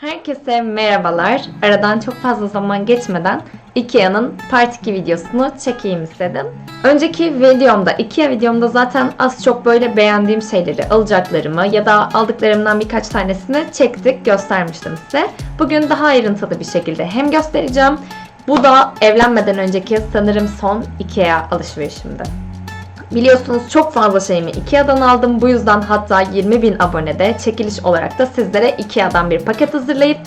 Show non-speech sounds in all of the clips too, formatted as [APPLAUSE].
Herkese merhabalar. Aradan çok fazla zaman geçmeden Ikea'nın Part 2 videosunu çekeyim istedim. Önceki videomda, Ikea videomda zaten az çok böyle beğendiğim şeyleri, alacaklarımı ya da aldıklarımdan birkaç tanesini çektik, göstermiştim size. Bugün daha ayrıntılı bir şekilde hem göstereceğim. Bu da evlenmeden önceki sanırım son Ikea alışverişimdi. Biliyorsunuz çok fazla şeyimi Ikea'dan aldım. Bu yüzden hatta 20 bin abonede çekiliş olarak da sizlere Ikea'dan bir paket hazırlayıp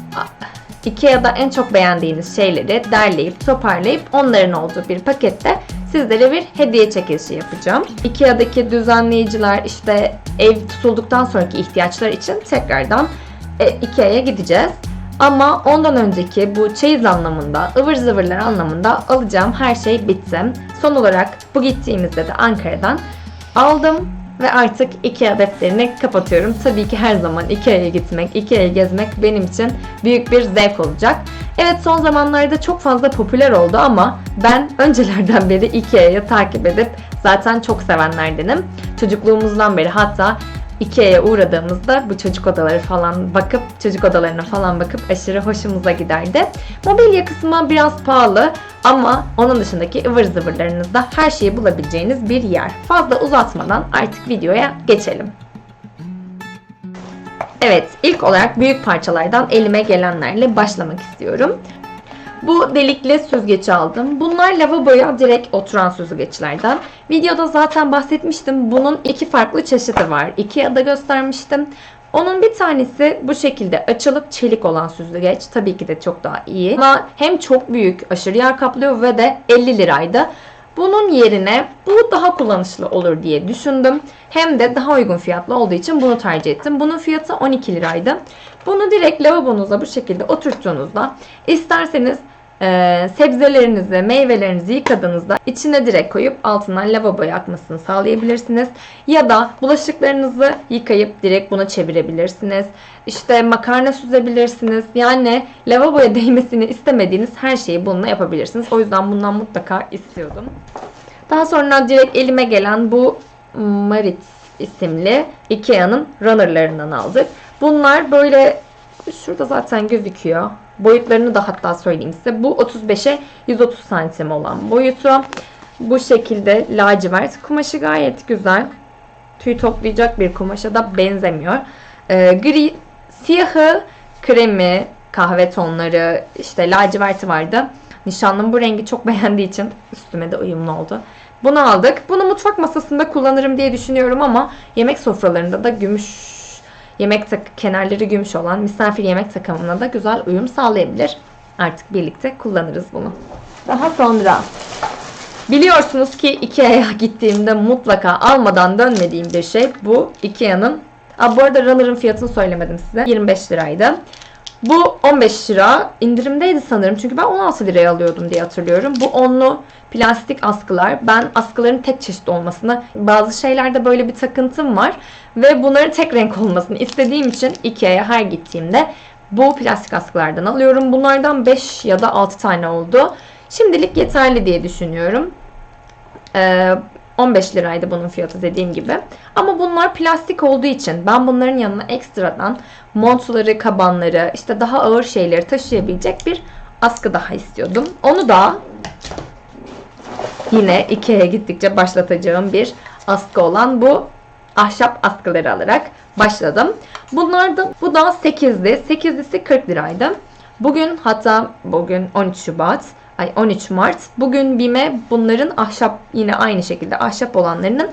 Ikea'da en çok beğendiğiniz şeyleri derleyip toparlayıp onların olduğu bir pakette sizlere bir hediye çekilişi yapacağım. Ikea'daki düzenleyiciler işte ev tutulduktan sonraki ihtiyaçlar için tekrardan e, Ikea'ya gideceğiz. Ama ondan önceki bu çeyiz anlamında, ıvır zıvırlar anlamında alacağım her şey bitti. Son olarak bu gittiğimizde de Ankara'dan aldım ve artık Ikea defterini kapatıyorum. Tabii ki her zaman Ikea'ya gitmek, Ikea'yı gezmek benim için büyük bir zevk olacak. Evet son zamanlarda çok fazla popüler oldu ama ben öncelerden beri Ikea'yı takip edip zaten çok sevenlerdenim. Çocukluğumuzdan beri hatta Ikea'ya uğradığımızda bu çocuk odaları falan bakıp çocuk odalarına falan bakıp aşırı hoşumuza giderdi. Mobilya kısmı biraz pahalı ama onun dışındaki ıvır zıvırlarınızda her şeyi bulabileceğiniz bir yer. Fazla uzatmadan artık videoya geçelim. Evet, ilk olarak büyük parçalardan elime gelenlerle başlamak istiyorum. Bu delikli süzgeci aldım. Bunlar lavaboya direkt oturan süzgeçlerden. Videoda zaten bahsetmiştim. Bunun iki farklı çeşidi var. Ikea'da göstermiştim. Onun bir tanesi bu şekilde açılıp çelik olan süzgeç. Tabii ki de çok daha iyi. Ama hem çok büyük, aşırı yer kaplıyor ve de 50 liraydı. Bunun yerine bu daha kullanışlı olur diye düşündüm. Hem de daha uygun fiyatlı olduğu için bunu tercih ettim. Bunun fiyatı 12 liraydı. Bunu direkt lavabonuza bu şekilde oturttuğunuzda isterseniz e, sebzelerinizi, meyvelerinizi yıkadığınızda içine direkt koyup altından lavaboya akmasını sağlayabilirsiniz. Ya da bulaşıklarınızı yıkayıp direkt buna çevirebilirsiniz. İşte makarna süzebilirsiniz. Yani lavaboya değmesini istemediğiniz her şeyi bununla yapabilirsiniz. O yüzden bundan mutlaka istiyordum. Daha sonra direkt elime gelen bu Marit isimli Ikea'nın runnerlarından aldık. Bunlar böyle şurada zaten gözüküyor. Boyutlarını da hatta söyleyeyim size. Bu 35'e 130 santim olan boyutu. Bu şekilde lacivert. Kumaşı gayet güzel. Tüy toplayacak bir kumaşa da benzemiyor. Ee, gri, siyahı, kremi, kahve tonları, işte laciverti vardı. Nişanlım bu rengi çok [LAUGHS] beğendiği için üstüme de uyumlu oldu. Bunu aldık. Bunu mutfak masasında kullanırım diye düşünüyorum ama yemek sofralarında da gümüş yemek tak kenarları gümüş olan misafir yemek takımına da güzel uyum sağlayabilir. Artık birlikte kullanırız bunu. Daha sonra biliyorsunuz ki Ikea'ya gittiğimde mutlaka almadan dönmediğim bir şey bu Ikea'nın Aa, bu arada Runner'ın fiyatını söylemedim size. 25 liraydı. Bu 15 lira indirimdeydi sanırım. Çünkü ben 16 liraya alıyordum diye hatırlıyorum. Bu onlu plastik askılar. Ben askıların tek çeşit olmasını, bazı şeylerde böyle bir takıntım var. Ve bunların tek renk olmasını istediğim için Ikea'ya her gittiğimde bu plastik askılardan alıyorum. Bunlardan 5 ya da 6 tane oldu. Şimdilik yeterli diye düşünüyorum. Ee, 15 liraydı bunun fiyatı dediğim gibi. Ama bunlar plastik olduğu için ben bunların yanına ekstradan montları, kabanları, işte daha ağır şeyleri taşıyabilecek bir askı daha istiyordum. Onu da yine Ikea'ya gittikçe başlatacağım bir askı olan bu ahşap askıları alarak başladım. Bunlar da bu da 8'di. 8'lisi 40 liraydı. Bugün hatta bugün 13 Şubat ay 13 Mart. Bugün BİM'e bunların ahşap yine aynı şekilde ahşap olanlarının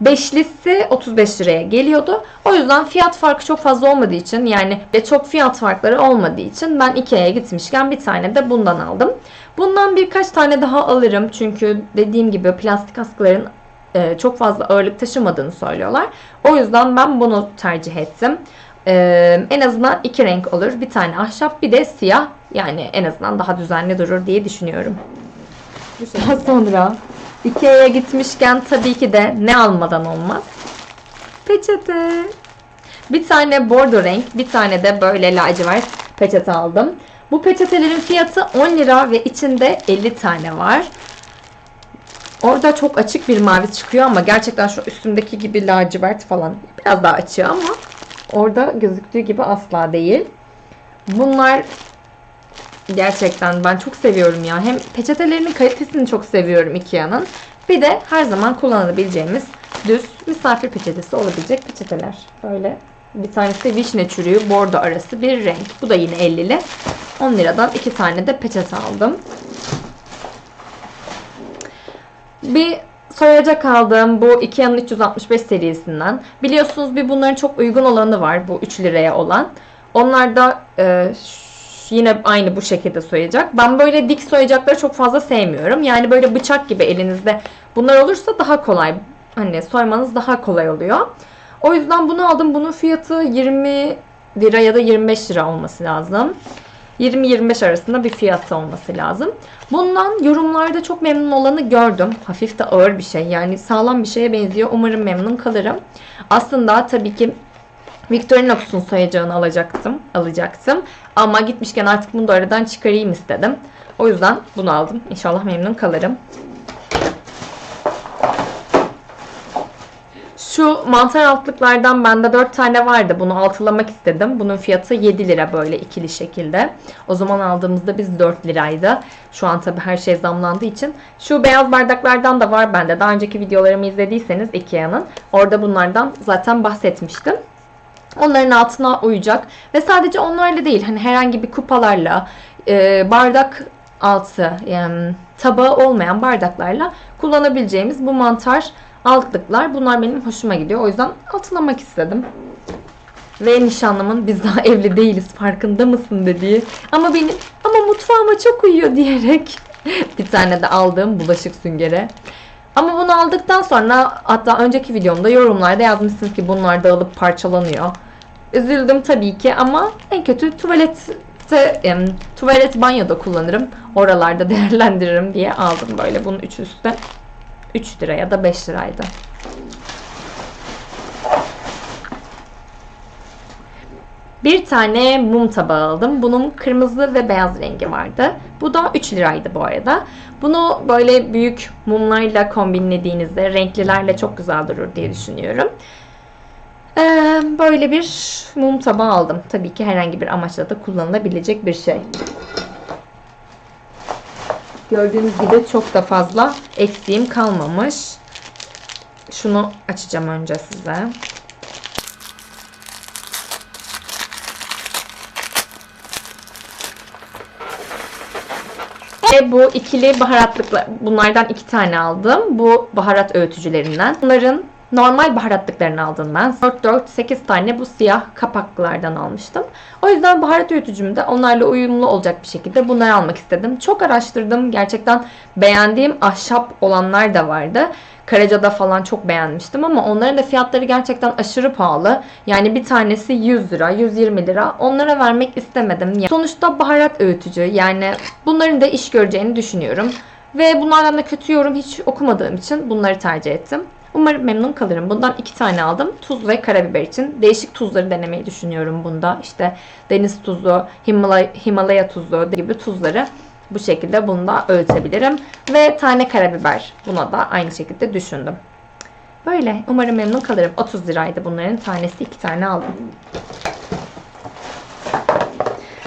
beşlisi 35 liraya geliyordu. O yüzden fiyat farkı çok fazla olmadığı için yani çok fiyat farkları olmadığı için ben Ikea'ya gitmişken bir tane de bundan aldım. Bundan birkaç tane daha alırım. Çünkü dediğim gibi plastik askıların e, çok fazla ağırlık taşımadığını söylüyorlar. O yüzden ben bunu tercih ettim. Ee, en azından iki renk olur. Bir tane ahşap bir de siyah. Yani en azından daha düzenli durur diye düşünüyorum. Daha sonra Ikea'ya gitmişken tabii ki de ne almadan olmaz? Peçete. Bir tane bordo renk, bir tane de böyle lacivert peçete aldım. Bu peçetelerin fiyatı 10 lira ve içinde 50 tane var. Orada çok açık bir mavi çıkıyor ama gerçekten şu üstümdeki gibi lacivert falan biraz daha açıyor ama orada gözüktüğü gibi asla değil. Bunlar gerçekten ben çok seviyorum ya. Hem peçetelerinin kalitesini çok seviyorum Ikea'nın. Bir de her zaman kullanabileceğimiz düz misafir peçetesi olabilecek peçeteler. Böyle bir tanesi vişne çürüğü bordo arası bir renk. Bu da yine 50'li. 10 liradan iki tane de peçete aldım. Bir soyacak aldığım bu Ikea'nın 365 serisinden. Biliyorsunuz bir bunların çok uygun olanı var bu 3 liraya olan. Onlar da e, yine aynı bu şekilde soyacak. Ben böyle dik soyacakları çok fazla sevmiyorum. Yani böyle bıçak gibi elinizde bunlar olursa daha kolay. Hani soymanız daha kolay oluyor. O yüzden bunu aldım. Bunun fiyatı 20 lira ya da 25 lira olması lazım. 20-25 arasında bir fiyatı olması lazım. Bundan yorumlarda çok memnun olanı gördüm. Hafif de ağır bir şey. Yani sağlam bir şeye benziyor. Umarım memnun kalırım. Aslında tabii ki Victorinox'un soyacağını alacaktım. Alacaktım. Ama gitmişken artık bunu da aradan çıkarayım istedim. O yüzden bunu aldım. İnşallah memnun kalırım. Şu mantar altlıklardan bende 4 tane vardı. Bunu altılamak istedim. Bunun fiyatı 7 lira böyle ikili şekilde. O zaman aldığımızda biz 4 liraydı. Şu an tabii her şey zamlandığı için. Şu beyaz bardaklardan da var bende. Daha önceki videolarımı izlediyseniz Ikea'nın. Orada bunlardan zaten bahsetmiştim. Onların altına uyacak. Ve sadece onlarla değil. Hani herhangi bir kupalarla, e, bardak altı, yani tabağı olmayan bardaklarla kullanabileceğimiz bu mantar altlıklar. Bunlar benim hoşuma gidiyor. O yüzden altılamak istedim. Ve nişanlımın biz daha evli değiliz farkında mısın dediği. Ama benim ama mutfağıma çok uyuyor [LAUGHS] diyerek bir tane de aldığım bulaşık süngeri. Ama bunu aldıktan sonra hatta önceki videomda yorumlarda yazmışsınız ki bunlar dağılıp parçalanıyor. Üzüldüm tabii ki ama en kötü tuvalette tuvalet banyoda kullanırım. Oralarda [LAUGHS] değerlendiririm diye aldım böyle. Bunun üç üstü 3 lira ya da 5 liraydı. Bir tane mum tabağı aldım. Bunun kırmızı ve beyaz rengi vardı. Bu da 3 liraydı bu arada. Bunu böyle büyük mumlarla kombinlediğinizde renklilerle çok güzel durur diye düşünüyorum. Ee, böyle bir mum tabağı aldım. Tabii ki herhangi bir amaçla da kullanılabilecek bir şey. Gördüğünüz gibi çok da fazla eksiğim kalmamış. Şunu açacağım önce size. Ve bu ikili baharatlıklar, bunlardan iki tane aldım. Bu baharat öğütücülerinden. Bunların normal baharatlıklarını aldım ben. 4-4-8 tane bu siyah kapaklılardan almıştım. O yüzden baharat öğütücüm de onlarla uyumlu olacak bir şekilde bunları almak istedim. Çok araştırdım. Gerçekten beğendiğim ahşap olanlar da vardı. Karaca'da falan çok beğenmiştim ama onların da fiyatları gerçekten aşırı pahalı. Yani bir tanesi 100 lira, 120 lira. Onlara vermek istemedim. Yani sonuçta baharat öğütücü. Yani bunların da iş göreceğini düşünüyorum. Ve bunlardan da kötü yorum hiç okumadığım için bunları tercih ettim. Umarım memnun kalırım. Bundan iki tane aldım. Tuz ve karabiber için. Değişik tuzları denemeyi düşünüyorum bunda. İşte deniz tuzu, Himalaya, Himalaya tuzu gibi tuzları bu şekilde bunda ölçebilirim. Ve tane karabiber. Buna da aynı şekilde düşündüm. Böyle. Umarım memnun kalırım. 30 liraydı bunların. Tanesi iki tane aldım.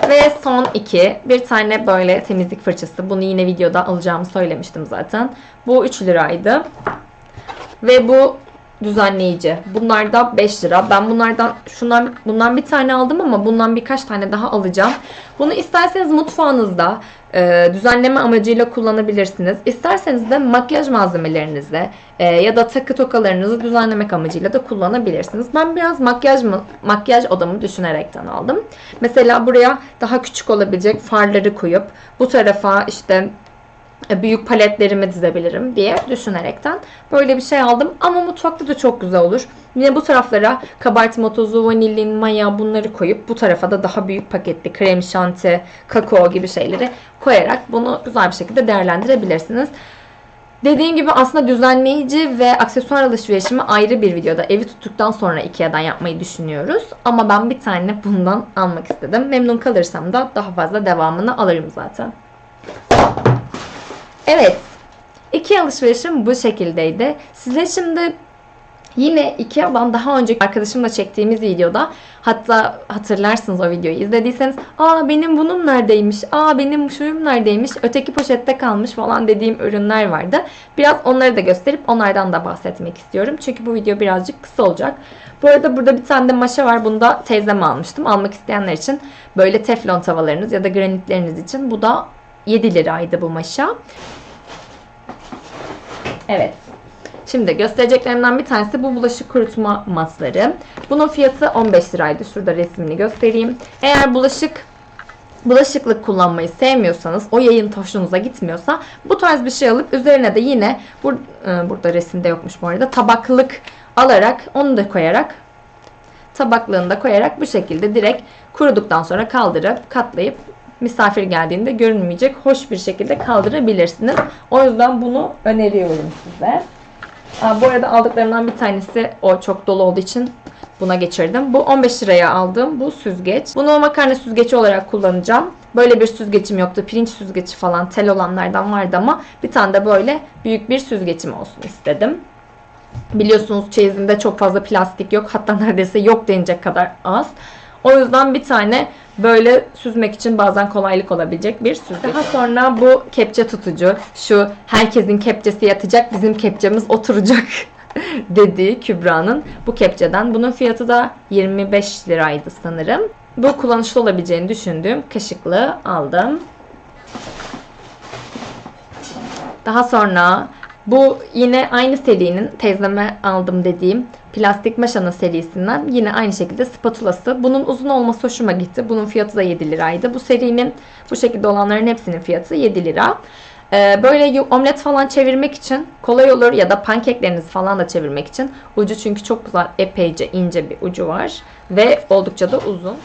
Ve son iki. Bir tane böyle temizlik fırçası. Bunu yine videoda alacağımı söylemiştim zaten. Bu 3 liraydı. Ve bu düzenleyici. Bunlar da 5 lira. Ben bunlardan şundan bundan bir tane aldım ama bundan birkaç tane daha alacağım. Bunu isterseniz mutfağınızda e, düzenleme amacıyla kullanabilirsiniz. İsterseniz de makyaj malzemelerinizle e, ya da takı tokalarınızı düzenlemek amacıyla da kullanabilirsiniz. Ben biraz makyaj mı makyaj odamı düşünerekten aldım. Mesela buraya daha küçük olabilecek farları koyup bu tarafa işte büyük paletlerimi dizebilirim diye düşünerekten böyle bir şey aldım. Ama mutfakta da çok güzel olur. Yine bu taraflara kabartma tozu, vanilin, maya bunları koyup bu tarafa da daha büyük paketli krem şanti, kakao gibi şeyleri koyarak bunu güzel bir şekilde değerlendirebilirsiniz. Dediğim gibi aslında düzenleyici ve aksesuar alışverişimi ayrı bir videoda evi tuttuktan sonra Ikea'dan yapmayı düşünüyoruz. Ama ben bir tane bundan almak istedim. Memnun kalırsam da daha fazla devamını alırım zaten. Evet. İki alışverişim bu şekildeydi. Size şimdi Yine Ikea'dan daha önce arkadaşımla çektiğimiz videoda hatta hatırlarsınız o videoyu izlediyseniz aa benim bunun neredeymiş, aa benim şuyum neredeymiş, öteki poşette kalmış falan dediğim ürünler vardı. Biraz onları da gösterip onlardan da bahsetmek istiyorum. Çünkü bu video birazcık kısa olacak. Bu arada burada bir tane de maşa var. Bunu da teyzeme almıştım. Almak isteyenler için böyle teflon tavalarınız ya da granitleriniz için bu da 7 liraydı bu maşa. Evet. Şimdi göstereceklerimden bir tanesi bu bulaşık kurutma masları. Bunun fiyatı 15 liraydı. Şurada resmini göstereyim. Eğer bulaşık bulaşıklık kullanmayı sevmiyorsanız, o yayın hoşunuza gitmiyorsa bu tarz bir şey alıp üzerine de yine bur e, burada resimde yokmuş bu arada tabaklık alarak onu da koyarak tabaklığını da koyarak bu şekilde direkt kuruduktan sonra kaldırıp katlayıp misafir geldiğinde görünmeyecek hoş bir şekilde kaldırabilirsiniz. O yüzden bunu öneriyorum size. Aa, bu arada aldıklarımdan bir tanesi o çok dolu olduğu için buna geçirdim. Bu 15 liraya aldığım bu süzgeç. Bunu makarna süzgeci olarak kullanacağım. Böyle bir süzgecim yoktu. Pirinç süzgeci falan tel olanlardan vardı ama bir tane de böyle büyük bir süzgecim olsun istedim. Biliyorsunuz çeyizimde çok fazla plastik yok. Hatta neredeyse yok denecek kadar az. O yüzden bir tane böyle süzmek için bazen kolaylık olabilecek bir süzgeç. Daha sonra bu kepçe tutucu. Şu herkesin kepçesi yatacak, bizim kepçemiz oturacak [LAUGHS] dediği Kübra'nın bu kepçeden. Bunun fiyatı da 25 liraydı sanırım. Bu kullanışlı olabileceğini düşündüğüm kaşıklığı aldım. Daha sonra bu yine aynı serinin teyzeme aldım dediğim plastik maşanın serisinden yine aynı şekilde spatulası. Bunun uzun olması hoşuma gitti. Bunun fiyatı da 7 liraydı. Bu serinin bu şekilde olanların hepsinin fiyatı 7 lira. Ee, böyle omlet falan çevirmek için kolay olur ya da pankeklerinizi falan da çevirmek için ucu çünkü çok güzel epeyce ince bir ucu var ve oldukça da uzun.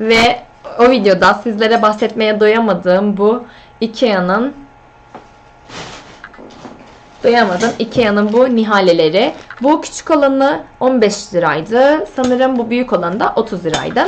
Ve o videoda sizlere bahsetmeye doyamadığım bu Ikea'nın doyamadım. Ikea'nın bu nihaleleri. Bu küçük olanı 15 liraydı. Sanırım bu büyük olanı da 30 liraydı.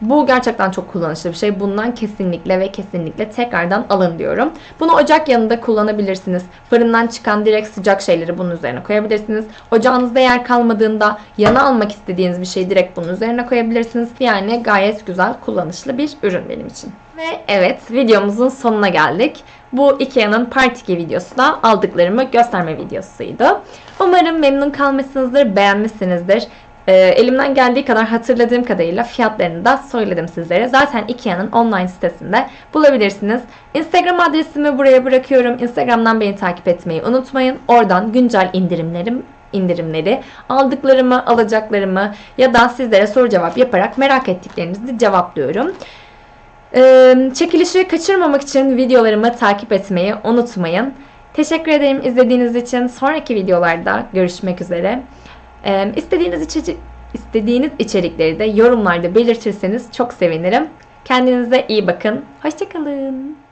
Bu gerçekten çok kullanışlı bir şey. Bundan kesinlikle ve kesinlikle tekrardan alın diyorum. Bunu ocak yanında kullanabilirsiniz. Fırından çıkan direkt sıcak şeyleri bunun üzerine koyabilirsiniz. Ocağınızda yer kalmadığında yana almak istediğiniz bir şeyi direkt bunun üzerine koyabilirsiniz. Yani gayet güzel kullanışlı bir ürün benim için. Ve evet videomuzun sonuna geldik. Bu Ikea'nın Part 2 videosu da aldıklarımı gösterme videosuydu. Umarım memnun kalmışsınızdır, beğenmişsinizdir. Ee, elimden geldiği kadar hatırladığım kadarıyla fiyatlarını da söyledim sizlere. Zaten Ikea'nın online sitesinde bulabilirsiniz. Instagram adresimi buraya bırakıyorum. Instagram'dan beni takip etmeyi unutmayın. Oradan güncel indirimlerim indirimleri, aldıklarımı, alacaklarımı ya da sizlere soru cevap yaparak merak ettiklerinizi cevaplıyorum. Ee, çekilişi kaçırmamak için videolarımı takip etmeyi unutmayın. Teşekkür ederim izlediğiniz için. Sonraki videolarda görüşmek üzere. Ee, istediğiniz, içeri istediğiniz içerikleri de yorumlarda belirtirseniz çok sevinirim. Kendinize iyi bakın. Hoşçakalın.